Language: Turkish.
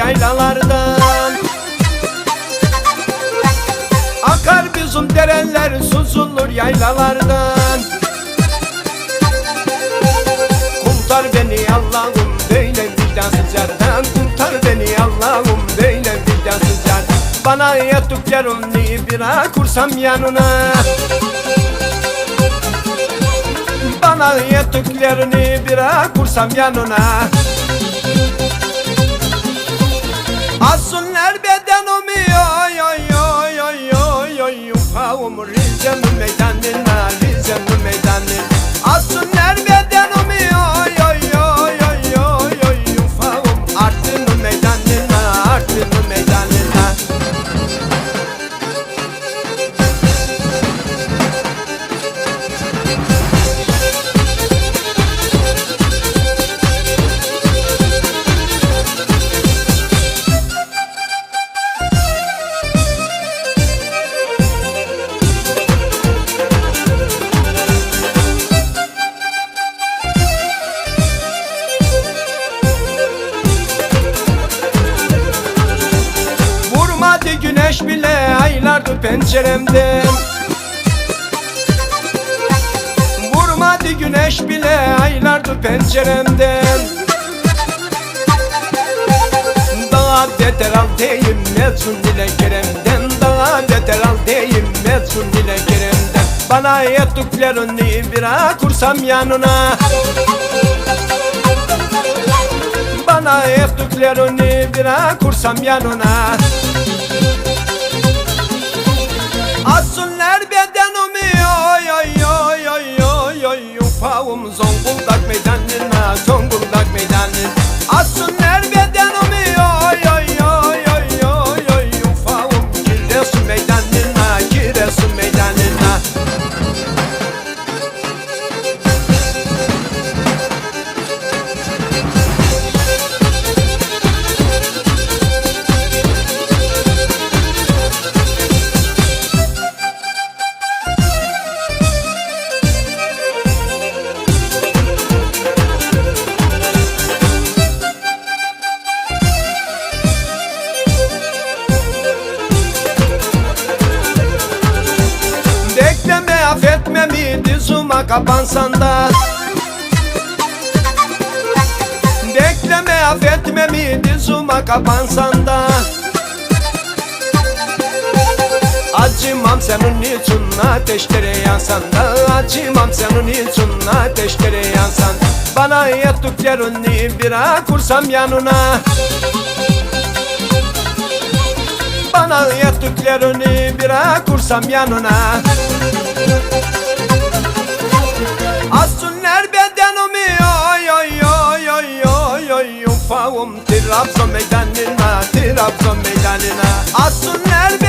yaylalardan. Akar bizim dereler susulur yaylalardan. Kurtar beni Allah'ım böyle vicdansız yerden Kurtar beni Allah'ım böyle vicdansız yer Bana yettiklerini bir kursam yanına. Bana yettiklerini bir kursam yanına Asınlar bedenimi penceremden. Vurmadı güneş bile aylardı penceremden. Daha beter al deyim mezun dile Kerem'den Daha beter al deyim mezun dile Kerem'den Bana yettiklerini bir kursam yanına. Bana ettiklerini bir kursam yanına dizuma kapansan da. Bekleme affetmemi dizuma kapansan da. Acımam senin için ateşlere yansan da. Acımam senin için ateşlere yansan. Bana yettiklerini bir kursam yanına. Bana yettiklerini bir kursam yanına oy Ufağım Trabzon meydanına Trabzon meydanına. Asınlar